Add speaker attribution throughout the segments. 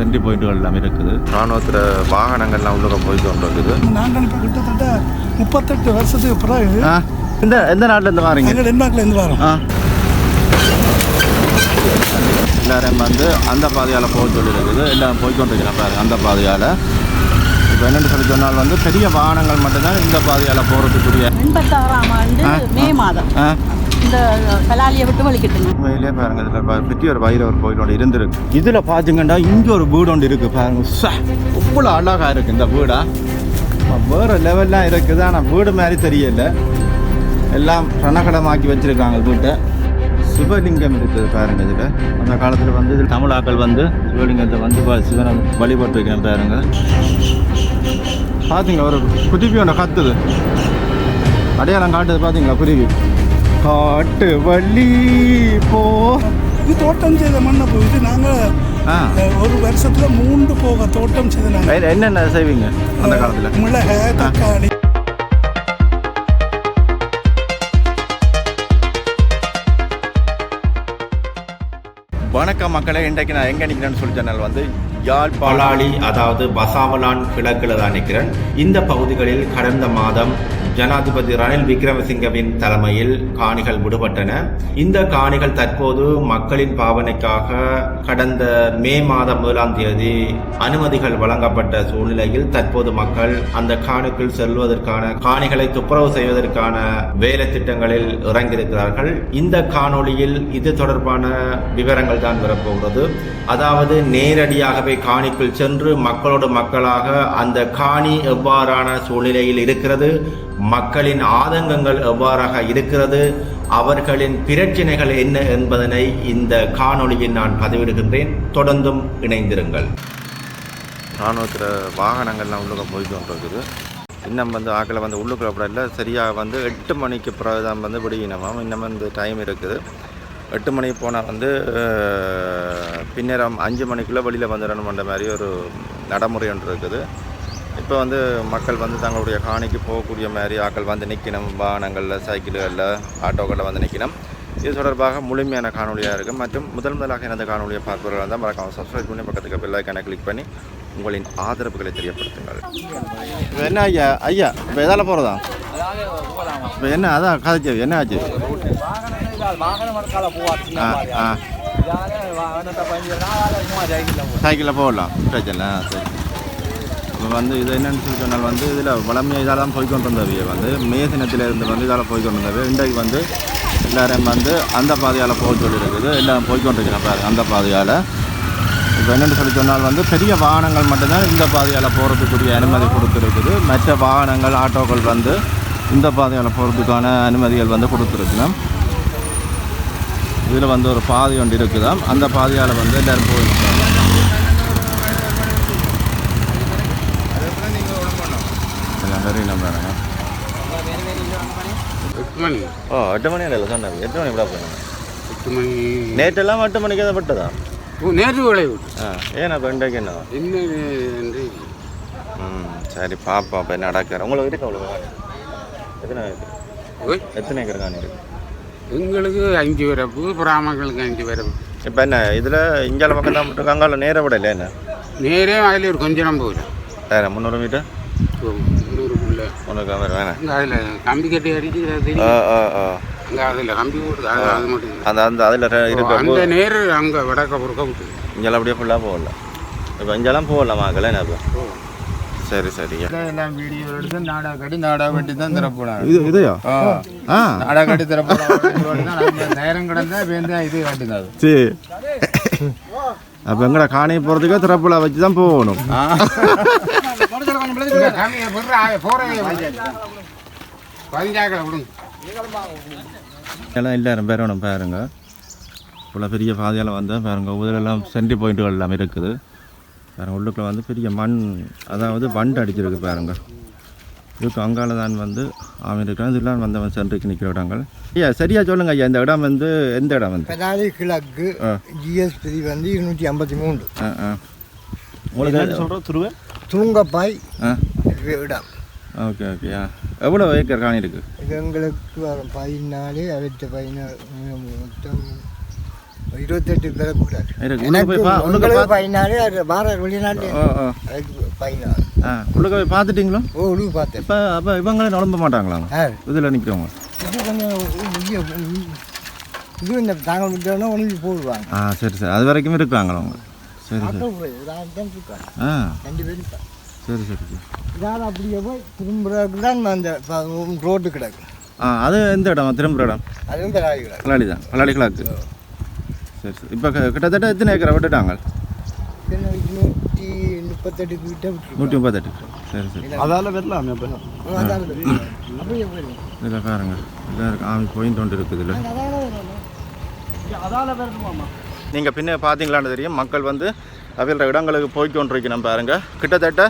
Speaker 1: Sentry பாயிண்ட்டுகள் எல்லாம் இருக்குது ராணுவத்தில் வாகனங்கள்லாம் உள்ளுக்க போயிட்டு கொண்டிருக்குது.
Speaker 2: நாங்கள் இப்போ கிட்டத்தட்ட முப்பத்தெட்டு வருஷத்துக்கு பிறகு
Speaker 1: ஆ? இந்த எந்த நாட்டிலேருந்து வாரீங்க?
Speaker 2: எங்கள் டென்மார்க்லேருந்து வரோம்.
Speaker 1: ஆ. எல்லாரும் வந்து அந்த பாதையால் போக சொல்லியிருக்குது. எல்லாம் போய்க்கொண்டிருக்கிறேன் பாருங்க அந்த பாதையால். இப்போ என்னென்னு சொல்லி சொன்னால் வந்து பெரிய வாகனங்கள் மட்டும்தான் இந்த பாதையால் போகிறதுக்குரிய
Speaker 3: எண்பத்தாறாம் ஆண்டு மே மாதம். இந்த கலாலியை விட்டு வலிக்கட்டுங்க.
Speaker 1: உண்மையிலே பாருங்க இதில் ப- பெரிய ஒரு வைரவர் கோயில் ஒன்று இருந்திருக்கு. இதில் பார்த்தீங்கன்னா இங்கே ஒரு வீடு ஒன்று இருக்குது பாருங்க. ச இவ்வளோ அழகாக இருக்குது இந்த வீடா. வேறு லெவல்லாம் இருக்குது ஆனால் வீடு மாதிரி தெரியல. எல்லாம் ரணகடமாக்கி வச்சுருக்காங்க வீட்டை. சிவலிங்கம் இருக்குது பாருங்க இதில். அந்த காலத்தில் வந்து இதில் தமிழாக்கள் வந்து சிவலிங்கத்தை வந்து சிவனை சிவனை வழிபட்டுருக்கேன் பாருங்க. பார்த்தீங்களா ஒரு குருவி ஒன்று கத்துது. அடையாளம் காட்டுது பார்த்தீங்களா குருவி? காட்டு வள்ளி போ.
Speaker 2: இது தோட்டம் செய்த மண்ணை போயிட்டு நாங்கள் ஒரு வருஷத்தில் மூன்று போக தோட்டம் செய்த நாங்கள்
Speaker 1: என்ன- என்னென்ன செய்வீங்க அந்த காலத்தில்?
Speaker 2: மிளகாய் தக்காளி.
Speaker 1: வணக்கம் மக்களே இன்றைக்கு நான் எங்கே நிற்கிறேன்னு சொல்லி சொன்னால் வந்து யாழ் பலாளி அதாவது பசாவலான் கிழக்கில் தான் நிற்கிறேன் இந்த பகுதிகளில் கடந்த மாதம் ஜனாதிபதி ரணில் விக்ரமசிங்கவின் தலைமையில் காணிகள் விடுபட்டன. இந்த காணிகள் தற்போது மக்களின் பாவனைக்காக கடந்த மே மாதம் முதலாம் தேதி அனுமதிகள் வழங்கப்பட்ட சூழ்நிலையில் தற்போது மக்கள் அந்த காணிக்குள் செல்வதற்கான காணிகளை துப்புரவு செய்வதற்கான வேலை திட்டங்களில் இறங்கியிருக்கிறார்கள். இந்த காணொளியில் இது தொடர்பான விவரங்கள் தான் வரப்போகிறது. அதாவது நேரடியாகவே காணிக்குள் சென்று மக்களோடு மக்களாக அந்த காணி எவ்வாறான சூழ்நிலையில் இருக்கிறது மக்களின் ஆதங்கங்கள் எவ்வாறாக இருக்கிறது? அவர்களின் பிரச்சனைகள் என்ன என்பதனை இந்த காணொளியில் நான் பதிவிடுகின்றேன். தொடர்ந்தும் இணைந்திருங்கள். ராணுவத்தில் வாகனங்கள்லாம் உள்ளுக்க போயிட்டு வந்துருக்குது இன்னும் வந்து ஆக்களை வந்து உள்ளுக்குள்ள அப்படி சரியாக வந்து எட்டு மணிக்கு பிறகு தான் வந்து விடுவினமாம் இன்னும் வந்து டைம் இருக்குது. எட்டு மணிக்கு போனால் வந்து பின்னரம் அஞ்சு மணிக்குள்ளே வெளியில் வந்துடணுன்ற மாதிரி ஒரு நடைமுறை ஒன்று இருக்குது. இப்போ வந்து மக்கள் வந்து தங்களுடைய காணிக்கு போகக்கூடிய மாதிரி ஆக்கள் வந்து நிற்கணும் வாகனங்களில் சைக்கிள்களில் ஆட்டோக்களில் வந்து நிற்கணும் இது தொடர்பாக முழுமையான காணொலியாக இருக்கும். மற்றும் முதல் முதலாக எனது காணொலியை பார்ப்பவர்கள் இருந்தால் மறக்காம சப்ஸ்கிரைப் பண்ணி பக்கத்துக்கு பெல் ஐக்கானை கிளிக் பண்ணி உங்களின் ஆதரவுகளை தெரியப்படுத்துங்கள். இப்போ என்ன ஐயா? ஐயா இப்போ எதால் போகிறதா இப்போ என்ன அதான் கதைச்சு என்ன ஆச்சு? ஆ ஆ. சைக்கிளில் போகலாம். பிரச்சனை சரி. வந்து இது என்னென்னு சொல்லி சொன்னால் வந்து இதில் வளமையாக இதால் தான் போய்க்கொண்டு இருந்தவையை வந்து. மே தினத்தில் இருந்து வந்து இதால் போய்க்கொண்டு இருந்தவை இன்றைக்கு வந்து எல்லோரும் வந்து அந்த பாதையால் போக சொல்லியிருக்குது. எல்லாம் போய்க்கொண்டிருக்கிறேன் பாருங்க அந்த பாதையால். இப்போ என்னென்னு சொல்லி சொன்னால் வந்து பெரிய வாகனங்கள் மட்டும்தான் இந்த பாதையால் போகிறதுக்குரிய அனுமதி கொடுத்துருக்குது. மற்ற வாகனங்கள் ஆட்டோக்கள் வந்து இந்த பாதையால் போகிறதுக்கான அனுமதிகள் வந்து கொடுத்துருக்குறோம் இதில் வந்து ஒரு பாதை ஒன்று இருக்குதாம். அந்த பாதையால் வந்து எல்லோரும் போயிருக்காங்க எல்லாம் நிறைய நம்புறாங்க
Speaker 4: எட்டு மணி.
Speaker 1: ஓ எட்டு மணி இல்லை சொன்னாங்க எட்டு மணி விட போயிடும்
Speaker 4: எட்டு மணி.
Speaker 1: நேற்றெல்லாம் எட்டு மணிக்கு தான் விட்டதா
Speaker 4: ஓ நேற்று விளைவு
Speaker 1: ஆ ஏன்னா இப்போ இன்றைக்கு என்ன?
Speaker 4: என்று
Speaker 1: ம் சரி பார்ப்போம் இப்போ நடக்கிற உங்களுக்கு இருக்கு அவ்வளோ எத்தனை எத்தனை ஏக்கர் காணி இருக்கு
Speaker 4: எங்களுக்கு அஞ்சு வரப்பு பிராமணர்களுக்கு அஞ்சு வரப்பு
Speaker 1: இப்போ என்ன இதில் இஞ்சால பக்கம் தான் விட்டு அங்கால நேர விட இல்லை என்ன?
Speaker 4: நேரே அதில் ஒரு கொஞ்சம் நம்ம போயிடும்.
Speaker 1: வேறு முந்நூறு மீட்டர்? முந்நூறு வேறு வேணாம்
Speaker 4: அதில் கம்பி கட்டி அடிச்சு அது
Speaker 1: ஆ ஆ ஆ.
Speaker 4: அங்கே அதில் கம்பி போடுது அது அது மட்டும் இல்லை.
Speaker 1: அந்த அந்த அதில்
Speaker 4: ஓ,
Speaker 1: இருக்க
Speaker 4: அந்த நேர் அங்கே வடக்க புறக்க
Speaker 1: இங்கெல்லாம் அப்படியே ஃபுல்லாக போகல. இப்போ இங்கெல்லாம் போகலாம்? மக்கள் என்ன இப்போ? சரி சரியா
Speaker 5: எல்லாம் வீடியோ எடுத்து நாடா கட்டி நாடா வெட்டி தான் திறப்போனாங்க
Speaker 1: இது இதையா? ஆ.
Speaker 5: நாடா கட்டி திறப்போனாங்க நேரம் கிடந்தா வேந்தா இது காட்டுது
Speaker 1: சரி. அப்போ எங்கடா காணி போகிறதுக்கே திறப்புல வச்சு தான் போகணும் எல்லாம் எல்லாரும் பேரணும் பாருங்க. இவ்வளோ பெரிய பாதையால் வந்து பாருங்க உதிரெல்லாம் சென்ட்ரி பாயிண்ட்டுகள் எல்லாம் இருக்குது. பாருங்க உள்ளுக்குள்ள வந்து பெரிய மண் அதாவது வண்டு அடிச்சிருக்கு பாருங்க. இதுக்கு அங்கால தான் வந்து அவன் இருக்கிறான் இதெல்லாம் வந்து அவன் சென்ட்ரிக்கு நிற்கிற இடங்கள். ஐயா சரியா சொல்லுங்க ஐயா இந்த இடம் வந்து எந்த இடம் வந்து?
Speaker 6: பெதாலி கிழக்கு. ஜிஎஸ்பி வந்து இருநூற்றி ஐம்பத்தி
Speaker 1: ஆ உங்களுக்கு சொல்கிறோம் துருவேன்?
Speaker 6: தூங்கப்பாய்
Speaker 1: ஆ.
Speaker 6: இடம்.
Speaker 1: ஓகே ஓகே ஆ. எவ்வளோ ஏக்கர் காணி இருக்குது
Speaker 6: இது எங்களுக்கு பதினாலு அவற்றை பதினாலு மொத்தம் இருபத்தெட்டு பெறக்கூடாது.
Speaker 1: உள்ளுக்கு உள்ளுக்கு
Speaker 6: உங்களுக்கு பதினாலு வார வெளிநாட்டு. பதினாலு.
Speaker 1: ஆ உள்ளுக்க போய் பார்த்துட்டீங்களோ?
Speaker 6: ஓ உழுவு பார்த்தேன்.
Speaker 1: இப்போ அப்போ இவங்களே நுழம்ப மாட்டாங்களா? இதில் நிற்கிறவங்க
Speaker 6: இது கொஞ்சம் இங்க, ம், இது இந்த தாங்கள் விட்டோன்னா உணவு போடுவாங்க.
Speaker 1: ஆ சரி சரி. அது வரைக்கும் இருக்கிறாங்களா அவங்க?
Speaker 6: ரெண்டு பேரும்.
Speaker 1: சரி சரி.
Speaker 6: இதால் அப்படியே போய் திரும்புறதுக்கு தான் அந்த ரோட்டு கிடக்கு.
Speaker 1: ஆ அது எந்த இடம்? திரும்புகிற இடம்?
Speaker 6: அதுவும் பெறாது கிடக்கு.
Speaker 1: பலாளி தான் பலாளி கிளாக்கு சரி சரி. இப்போ கிட்டத்தட்ட எத்தனை ஏக்கரை விட்டுட்டாங்க?
Speaker 6: நூற்றி முப்பத்தெட்டு கிட்ட
Speaker 1: நூற்றி முப்பத்தெட்டு. சரி சரி.
Speaker 2: அதால வரலாமே
Speaker 6: போயிடும்.
Speaker 1: இதில் பாருங்க. இதில் இருக்கு. ஆமி பாயிண்ட் ஒன்று இருக்குது இதில்.
Speaker 2: அதால வரணுமாம்மா
Speaker 1: நீங்கள் பின்ன பார்த்தீங்களான்னு தெரியும். மக்கள் வந்து அவையோட இடங்களுக்கு போய்கொண்டிருக்கணும் பாருங்கள் கிட்டத்தட்ட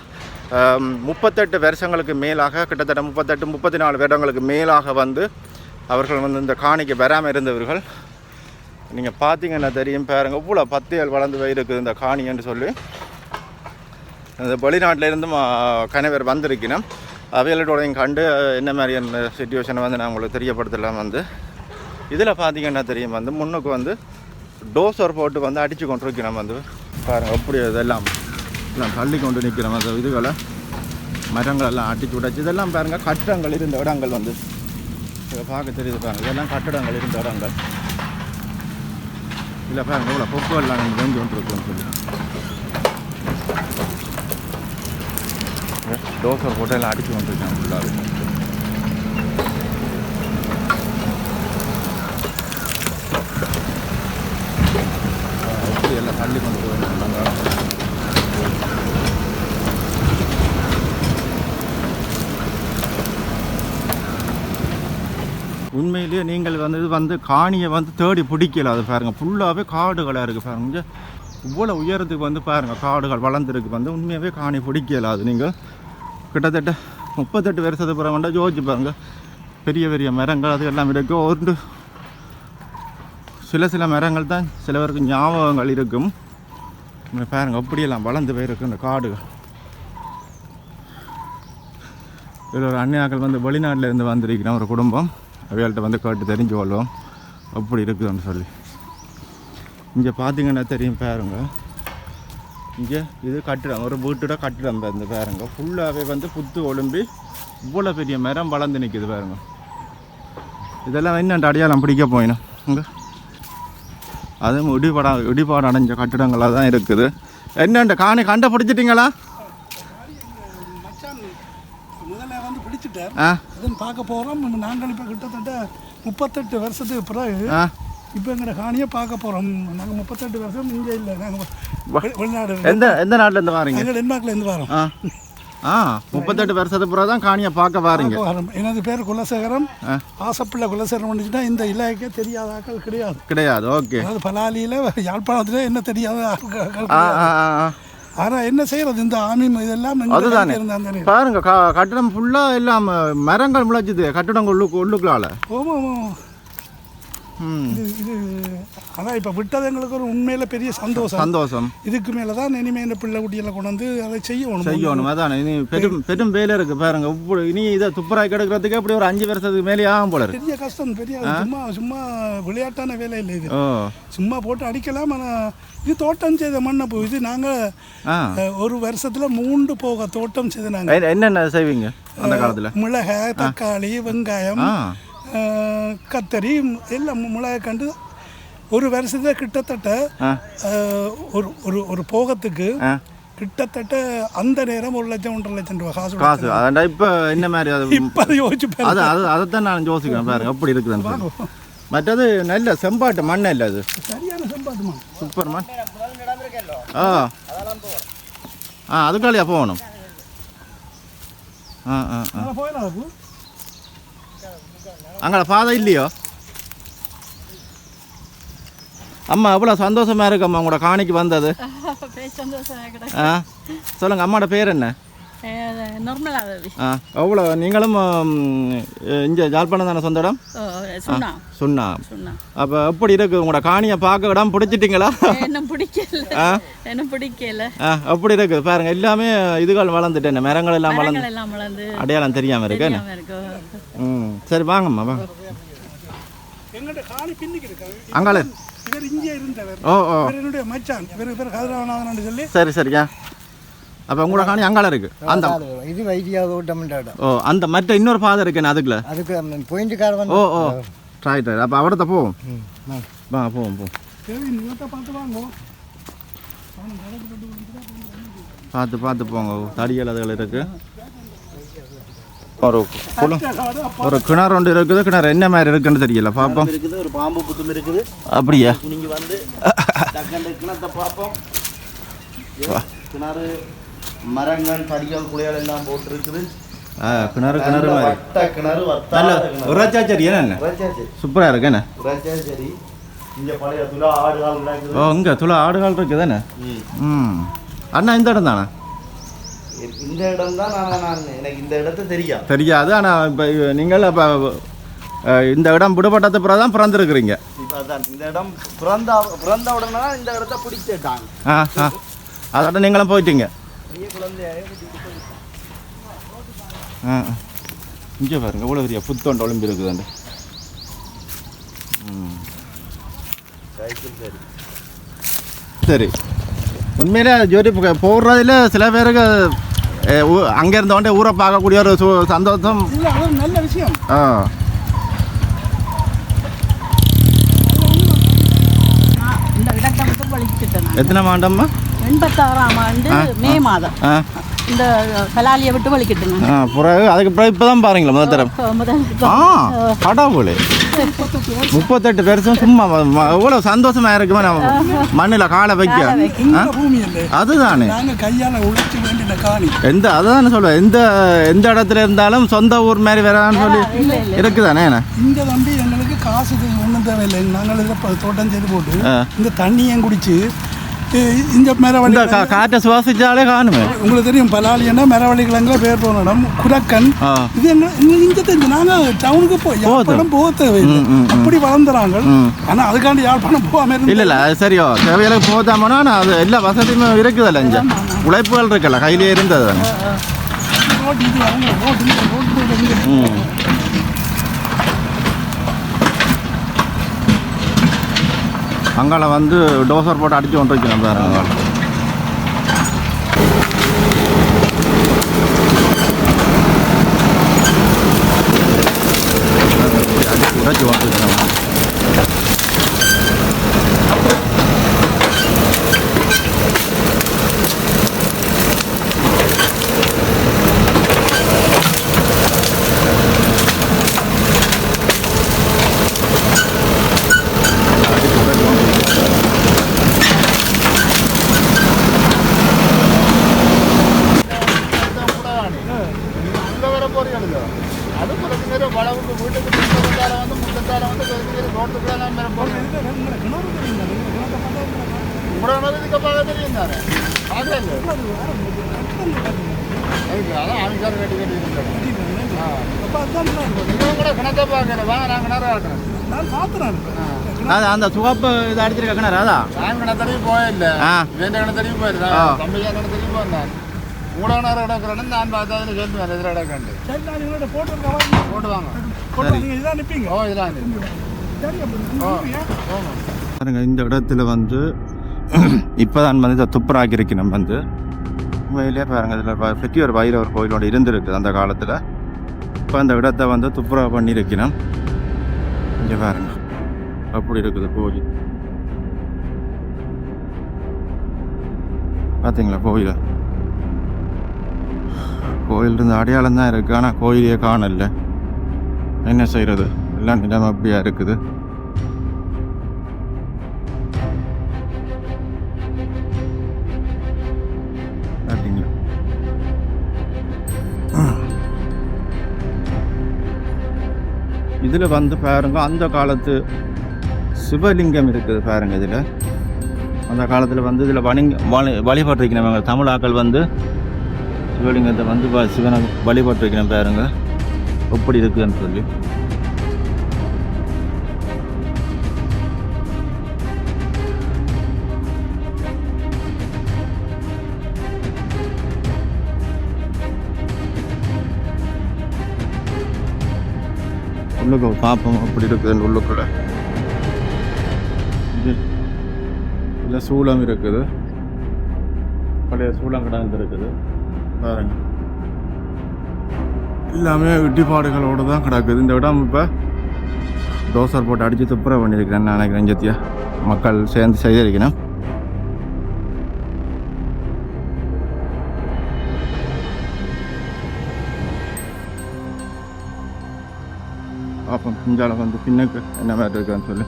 Speaker 1: முப்பத்தெட்டு வருஷங்களுக்கு மேலாக கிட்டத்தட்ட முப்பத்தெட்டு முப்பத்தி நாலு வருடங்களுக்கு மேலாக வந்து அவர்கள் வந்து இந்த காணிக்கு வராமல் இருந்தவர்கள். நீங்கள் பார்த்தீங்கன்னா தெரியும் பாருங்க இவ்வளோ பத்தியல் வளர்ந்து போயிருக்குது இந்த காணின்னு சொல்லி. அந்த வெளிநாட்டிலேருந்தும் கணவர் வந்திருக்கணும். அவையலோடையும் கண்டு என்ன மாதிரியான சுச்சுவேஷனை வந்து நான் உங்களுக்கு தெரியப்படுத்தலாம் வந்து. இதில் பார்த்தீங்கன்னா தெரியும் வந்து முன்னுக்கு வந்து டோசர் போட்டு வந்து அடித்து கொண்டிருக்கிறோம் வந்து. பாருங்கள் அப்படி இதெல்லாம். எல்லாம் தள்ளி கொண்டு நிற்கிறோம் அந்த இதுகளை. மரங்கள் எல்லாம் அடித்து உடைச்சு இதெல்லாம் பாருங்கள் கட்டடங்கள் இருந்த இடங்கள் வந்து. இதை பார்க்க தெரியுது பாருங்கள் இதெல்லாம் கட்டடங்கள் இருந்த இடங்கள். இல்லை பாருங்க இவ்வளோ பொக்கு எல்லாம் வேண்டி கொண்டிருக்கோம் சொல்லி டோசர் போட்டு எல்லாம் கொண்டு கொண்டிருக்காங்க ஃபுல்லாக எப்படி உண்மையிலேயே நீங்கள் வந்து இது வந்து காணியை வந்து தேடி பிடிக்கல அது பாருங்கள் ஃபுல்லாகவே காடுகளாக இருக்குது பாருங்க. இவ்வளோ உயரத்துக்கு வந்து பாருங்கள் காடுகள் வளர்ந்துருக்கு வந்து. உண்மையாகவே காணி பிடிக்கல அது நீங்கள் கிட்டத்தட்ட முப்பத்தெட்டு வருஷத்துக்கு பிறகு வந்து யோசிச்சு பாருங்கள் பெரிய பெரிய மரங்கள் அது எல்லாம் இருக்குது ஒரு சில சில மரங்கள் தான் சிலவருக்கு ஞாபகங்கள் இருக்கும். இங்கே பாருங்க அப்படியெல்லாம் வளர்ந்து போயிருக்கு இந்த காடுகள். இதில் ஒரு அண்ணியாக்கள் வந்து வெளிநாட்டில் இருந்து வந்திருக்கிறோம் ஒரு குடும்பம். அவைகள்ட்ட வந்து கேட்டு தெரிஞ்சு கொள்வோம் அப்படி இருக்குதுன்னு சொல்லி. இங்கே பார்த்தீங்கன்னா தெரியும் பாருங்க. இங்கே இது கட்டிடம் ஒரு வீட்டோட கட்டிடம் இந்த பாருங்க. ஃபுல்லாகவே வந்து புத்து ஒழும்பி இவ்வளோ பெரிய மரம் வளர்ந்து நிற்குது பாருங்க. இதெல்லாம் என்னண்டு அடையாளம் பிடிக்க போயிடும் இங்கே. அதுவும் இடிபடா இடிபாடு அடைஞ்ச கட்டிடங்களாக தான் இருக்குது. என்னண்டு காணி கண்டுபிடிச்சிட்டிங்களா?
Speaker 2: மச்சான் முதல்ல வந்து பிடிச்சிட்டார்
Speaker 1: ஆ.
Speaker 2: அதுன்னு பார்க்க போகிறோம் நாங்கள் இப்போ கிட்டத்தட்ட முப்பத்தெட்டு வருஷத்துக்கு பிறகு
Speaker 1: ஆ.
Speaker 2: இப்போ எங்களோட காணியை பார்க்க போகிறோம் நாங்கள் முப்பத்தெட்டு வருஷம் இங்கே இல்லை. நாங்கள் வெளிநாடு.
Speaker 1: எந்த எந்த நாட்டிலேருந்து வாரீங்க?
Speaker 2: எங்கள் டென்மார்க்லேருந்து வரோம்.
Speaker 1: ஆ முப்பத்தெட்டு வருஷத்துக்கு பிறகு தான் காணியை பார்க்க
Speaker 2: வரோம். எனது பேர் குலசேகரம். ஆசப்பிள்ளை குலசேகரம் வந்துச்சுன்னா இந்த இலாக்கே தெரியாத ஆட்கள் கிடையாது.
Speaker 1: கிடையாது ஓகே.
Speaker 2: அதாவது பலாலியில் யாழ்ப்பாணத்தில் என்ன தெரியாத ஆட்கள். ஆனால் என்ன செய்யறது? இந்த ஆமி இதெல்லாம்
Speaker 1: அதுதானே. பாருங்க கட்டிடம் ஃபுல்லாக எல்லாம் மரங்கள் முளைச்சிது கட்டிடம் உள்ளுக்கு உள்ளுக்குள்ளால.
Speaker 2: ஓமா இது இது அதான் இப்போ விட்டது எங்களுக்கு ஒரு உண்மையில பெரிய சந்தோஷம்.
Speaker 1: சந்தோஷம்.
Speaker 2: இதுக்கு மேலே தான் இனிமே இந்த பிள்ளை குட்டியெல்லாம் கொண்டு வந்து அதை செய்யணும்.
Speaker 1: செய்யணும் அதானே? இனி பெரும் பெரும் வேலை இருக்கு பாருங்க. இப்படி இனி இதை துப்புராய் கிடக்கிறதுக்கு அப்படி ஒரு அஞ்சு வருஷத்துக்கு மேலே ஆகும் போல
Speaker 2: பெரிய கஷ்டம் பெரிய சும்மா சும்மா விளையாட்டான வேலை இல்லை இது. சும்மா போட்டு அடிக்கலாம் ஆனால் இது தோட்டம் செய்த மண்ணை போ இது நாங்கள் ஒரு வருஷத்துல மூன்று போக தோட்டம் செய்து நாங்கள்
Speaker 1: என்ன- என்னென்ன செய்வீங்க அந்த காலத்தில்?
Speaker 2: மிளகாய் தக்காளி வெங்காயம் கத்தரி எல்லாம் மிளகாய் கண்டு ஒரு வருஷத்துல கிட்டத்தட்ட ஒரு ஒரு ஒரு போகத்துக்கு கிட்டத்தட்ட அந்த நேரம் ஒரு லட்சம் ஒன்றரை லட்சம் ரூபா காசு
Speaker 1: காசு. அதாண்டா இப்போ என்ன மாதிரி அது
Speaker 2: இப்போ யோசிச்சு.
Speaker 1: அது அது அதைத்தான் நான் யோசிக்கிறேன் பாருங்க அப்படி இருக்குதுன்னு மற்றது நல்ல செம்பாட்டு மண் இல்லை அது.
Speaker 2: சரியான சம்பாட்டுமா
Speaker 1: சூப்பர் மண். ஆ. ஆ அதுக்காலையா போகணும். ஆ ஆ
Speaker 2: போயிடலாம்
Speaker 1: அங்கே பாதை இல்லையோ? அம்மா எவ்வளோ சந்தோஷமா இருக்கு அம்மா உங்களோட காணிக்கு வந்தது. ஆ? சொல்லுங்க அம்மாவோட பேர் என்ன?
Speaker 3: நிர்மலா தேவி
Speaker 1: ஆ எவ்வளோ நீங்களும் இங்கே ஜாழ்ப்பாணம் தானே சொந்த இடம்
Speaker 3: ஓ சொன்னா
Speaker 1: அப்போ எப்படி இருக்கு உங்களோட காணியை பார்க்க இடம் பிடிச்சிட்டிங்களா
Speaker 3: என்ன பிடிக்கல என்ன பிடிக்கல
Speaker 1: ஆ அப்படி இருக்கு பாருங்க எல்லாமே இதுகள் வளர்ந்துட்டேன் மரங்கள் எல்லாம் வளர்ந்து
Speaker 3: மரங்கள் எல்லாம் வளர்ந்து
Speaker 1: அடையாளம் தெரியாமல் இருக்கு என்ன?
Speaker 3: தெரியாம இருக்கு
Speaker 1: ம் சரி வாங்கம்மா வாங்க
Speaker 2: எங்கிட்ட காணி பின்னிக்கு இருக்காங்க
Speaker 1: அங்காள
Speaker 2: இவர் இங்கே இருந்தவர்
Speaker 1: ஓ ஓ
Speaker 2: மச்சான்
Speaker 1: சரி சரியா அப்போ உங்களோட காணி அங்கால இருக்கு. அந்த
Speaker 6: இது வைத்தியா இடம்
Speaker 1: ஓ அந்த மற்ற இன்னொரு பாதை இருக்குன்னு அதுக்குள்ள?
Speaker 6: அதுக்கு பாயிண்ட்கார வந்து
Speaker 1: ஓ ஓ. ரைட் ரைட் அப்போ அவடத்த போவோம். வா. போவோம் போவோம்
Speaker 2: பார்த்து வாங்க.
Speaker 1: பார்த்து போங்க. தடியல் அதுகள் இருக்கு. ஒரு குளம் ஒரு கிணறு ஒன்று இருக்குது. கிணறு என்ன மாதிரி இருக்குன்னு தெரியல. பார்ப்போம்.
Speaker 7: இருக்குது ஒரு பாம்பு புத்தும் இருக்குது.
Speaker 1: அப்படியா?
Speaker 7: நீங்க வந்து கிணத்தை பார்ப்போம். கிணறு மரங்கள் தடிகள் குளியல் எல்லாம் போட்டு இருக்குது
Speaker 1: ஆ கிணறு கிணறு மாதிரி.
Speaker 7: வட்ட கிணறு
Speaker 1: நல்ல
Speaker 7: வத்தாத
Speaker 1: உரைச்சா சரி என்ன? சூப்பராக இருக்கு என்ன?
Speaker 7: உரைச்சாச்சேரி இங்க பழைய துலா ஆடுகால்
Speaker 1: ஓ இங்கே துளை ஆடுகால் இருக்குது தானே
Speaker 7: ம்.
Speaker 1: அண்ணா இந்த இடம் தானே?
Speaker 7: இந்த இடம் தான் நான் நான் எனக்கு இந்த இடத்த தெரியும்
Speaker 1: தெரியாது ஆனால் இப்போ நீங்கள் இப்போ இந்த இடம் விடுபட்டது பிறகு தான் பிறந்திருக்கிறீங்க.
Speaker 7: இப்போ அதான் இந்த இடம் பிறந்த பிறந்த உடனே இந்த இடத்த பிடிச்சிட்டாங்க.
Speaker 1: ஆ ஆ. அதோட நீங்களும் போயிட்டீங்க. ஆ இங்கே பாருங்க இவ்வளோ பெரிய புத்தொண்டு ஒளிம்பி இருக்குதுண்டு
Speaker 7: சரி.
Speaker 1: உண்மையிலே ஜோடி போடுறதுல சில பேருக்கு அங்கே இருந்தவொடனே ஊரை பார்க்கக்கூடிய ஒரு சு- சந்தோஷம்.
Speaker 2: நல்ல விஷயம்.
Speaker 1: ஆ. எத்தனை மாண்டம்மா
Speaker 3: எண்பத்தாறாம் ஆண்டு மே மாதம். இந்த கலாலியை விட்டு.
Speaker 1: ஆ பிறகு அதுக்கு பிறகு இப்போ தான் பாருங்களேன் முதல்
Speaker 3: முதல்
Speaker 1: ஆ கடவுளே. முப்பத்தெட்டு வருஷம் சும்மா எவ்வளவு சந்தோஷமா இருக்குமே நம்ம மண்ணில் காலை வைக்க. அதுதானே.
Speaker 2: நாங்கள் கையால் உழைச்சி வேண்டிய காணி.
Speaker 1: எந்த அதுதானே சொல்லுவேன். எந்த எந்த இடத்துல இருந்தாலும் சொந்த ஊர் மாதிரி வரான்னு சொல்லி இருக்குதானே என்ன?
Speaker 2: இங்கே தம்பி எங்களுக்கு காசு ஒன்றும் தேவையில்லை. நாங்கள் தோட்டம் செய்து போட்டு. இந்த தண்ணியும் குடிச்சு இந்த
Speaker 1: கா- காற்றை சுவாசிச்சாலே காணுமே.
Speaker 2: உங்களுக்கு தெரியும் பலாலியன்னா மரவள்ளி கிழங்குல பேர் போன இடம் குடக்கன். இது எங்க இங்க தெரிஞ்சு நாங்கள் டவுனுக்கு போய் யாழ்ப்பாணம் போக தேவையில்லை. அப்படி வளர்ந்துறாங்க.
Speaker 1: ம்.
Speaker 2: ஆனால் அதுக்காண்டி யாழ்ப்பாணம் போகாம இருந்து
Speaker 1: இல்ல இல்ல சரியோ. தேவையிலுக்கு போதாமனா அது எல்லா வசதியுமே இருக்குதுல்ல இங்க. உழைப்புகள் இருக்குல்ல கையிலே இருந்தது.
Speaker 2: இது ரோட்டு இந்த ரோட்டு போய் இங்க
Speaker 1: ம் அங்கால வந்து டோசர் போட்டு அடிச்சு கொண்டு வைக்கணும் பாருங்க அங்கால. அடிச்சு உடைச்சு கொண்டு வைக்கணும்.
Speaker 5: அங்கே வர போறீங்களோ அது கொஞ்ச நேரம் வளவுக்கு வீட்டுக்கு முத்தத்தால வந்து முத்தத்தால வந்து கொஞ்ச நேரம் ரோட்டுக்குள்ள நான் மேலே போறேன் உங்களோட இதுக்கு பார்க்க தெரியும் தானே பார்க்கல அதான் ஆமிக்கார கட்டி கட்டி நீங்கள் கூட கிணத்தை பார்க்கல. வாங்க நான் கிணறு ஆட்டுறேன்
Speaker 2: நான் பார்த்துறேன்
Speaker 1: அந்த சுகப்பு இது அடிச்சிருக்க கிணறு அதா?
Speaker 5: நான் கிணத்தரையும் போயில்ல
Speaker 1: ஆ.
Speaker 5: வேண்ட கிணத்தரையும் போயிருந்தா. தம்பியா கிணத்தரையும் போயிருந்தேன் உங்களோட கிணறு கிடக்கிறேன்னு நான் பார்த்தா அதில் சொல்லுவேன் இதில் கிடக்கண்டு
Speaker 2: சரி நான் இவங்கள்ட்ட போட்டு
Speaker 5: போட்டு வாங்க
Speaker 2: இதான் நிற்பீங்க
Speaker 5: ஓ இருக்கு.
Speaker 2: சரி.
Speaker 5: போங்க.
Speaker 1: பாருங்க இந்த இடத்துல வந்து இப்போதான் வந்து துப்புராக்கி இருக்கணும் வந்து உண்மையிலே பாருங்க இதில் பெட்டி ஒரு வயிறு ஒரு கோயிலோட இருந்திருக்குது அந்த காலத்தில். இப்போ அந்த இடத்த வந்து துப்புரா பண்ணியிருக்கணும் இங்கே பாருங்க அப்படி இருக்குது கோயில். பார்த்தீங்களா கோயில்? கோயில் இருந்த அடையாளம் தான் இருக்குது ஆனால் கோயிலே காணல. என்ன செய்கிறது எல்லாம் நிலம் அப்படியாக இருக்குது. இதில் வந்து பாருங்க அந்த காலத்து சிவலிங்கம் இருக்குது பாருங்க இதில். அந்த காலத்தில் வந்து இதில் வணிங் வழி வழிபட்டிருக்கிறவங்க தமிழாக்கள் வந்து சிவலிங்கத்தை வந்து சிவனை சிவனை வைக்கணும் பாருங்க. எப்படி இருக்குதுன்னு சொல்லி. உள்ளுக்கு பார்ப்போம் அப்படி இருக்குதுன்னு உள்ளுக்குள்ள. இது சூளம் இருக்குது. பழைய சூளம் கிடந்து இருக்குது பாருங்க. எல்லாமே விட்டிப்பாடுகளோடு தான் கிடக்குது. இந்த இடம் இப்போ டோசர் போட்டு அடித்து துப்புரவு பண்ணியிருக்கிறேன் நான் நினைக்கிறேன் ஜத்தியா மக்கள் சேர்ந்து செய்திருக்கணும். பார்ப்போம் வந்து பின்னுக்கு என்ன மாதிரி இருக்கான்னு சொல்லி.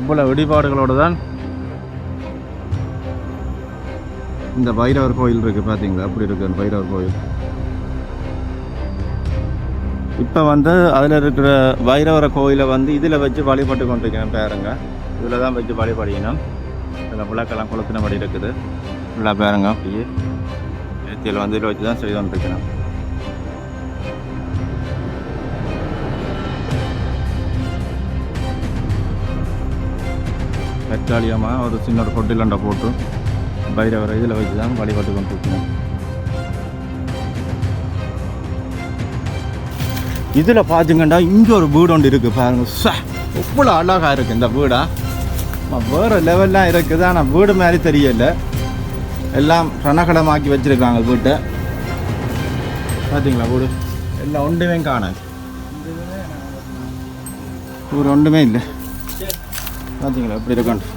Speaker 1: இவ்வளோ வெடிபாடுகளோடு தான் இந்த பைரவர் கோயில் இருக்கு பார்த்தீங்களா அப்படி இருக்கு அந்த பைரவர் கோயில்? இப்போ வந்து அதில் இருக்கிற வைரவர கோயிலை வந்து இதில் வச்சு வழிபட்டு கொண்டிருக்கிறேன் பேருங்க. இதில் தான் வச்சு வழிபடிக்கணும் இதில் விளக்கெல்லாம் கொளுத்தினபடி இருக்குது. ஃபுல்லாக பேருங்க அப்படியே நேத்தியில் வந்து இதில் வச்சு தான் செய்து கொண்டிருக்கிறேன் தற்காலிகமாக ஒரு சின்ன ஒரு கொட்டிலண்டை போட்டு பைரவரை இதில் வச்சு தான் வழிபட்டு கொண்டிருக்கிறேன் இதில் பார்த்தீங்கன்னா இங்கே ஒரு வீடு ஒன்று இருக்குது பாருங்க. ச எவ்வளோ அழகாக இருக்குது இந்த வீடாக வேறு லெவல்லாம் இருக்குது. ஆனால் வீடு மாதிரி தெரியல. எல்லாம் ரணகலமாக்கி வச்சுருக்காங்க வீட்டை. பார்த்தீங்களா வீடு? எல்லாம் ஒன்றுமே காணாது. ஒரு ஒன்றுமே இல்லை. பார்த்தீங்களா எப்படி இருக்கான்னு?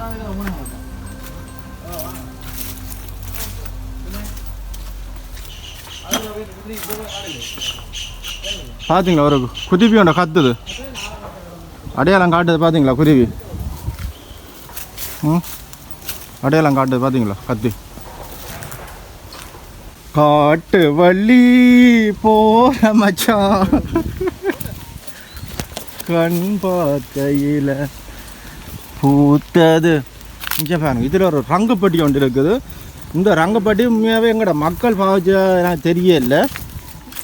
Speaker 1: பார்த்தீங்களா ஒரு குருவி ஒன்று கத்துது அடையாளம் காட்டுது பார்த்தீங்களா குருவி? ம்? அடையாளம் காட்டுது பார்த்தீங்களா கத்தி? காட்டு வள்ளி போற மச்சான். கண் பார்க்கையில பூத்தது. இங்கே பாருங்க இதில் ஒரு ரங்கப்பட்டி ஒன்று இருக்குது. இந்த ரங்கப்பட்டி உண்மையாகவே எங்களோட மக்கள் பாவச்சா எனக்கு தெரியல.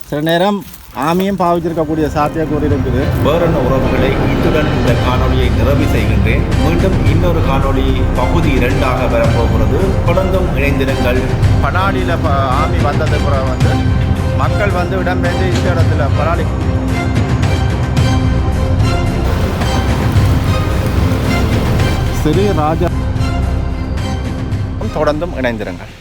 Speaker 1: சில நேரம் ஆமியும் பாவிச்சிருக்கக்கூடிய சாத்தியக்கூறு இருக்குது. வேறொன்று உறவுகளை இத்துடன் இந்த காணொளியை நிறைவு செய்கின்றேன். மீண்டும் இன்னொரு காணொளி பகுதி இரண்டாக வரப்போகிறது. தொடர்ந்தும் இணைந்திருங்கள். பனாடியில் ஆமி வந்தது பிறகு வந்து மக்கள் வந்து இடம்பெயர்ந்து இந்த இடத்துல பனாடி ஸ்ரீ ராஜா தொடர்ந்தும் இணைந்திருங்கள்.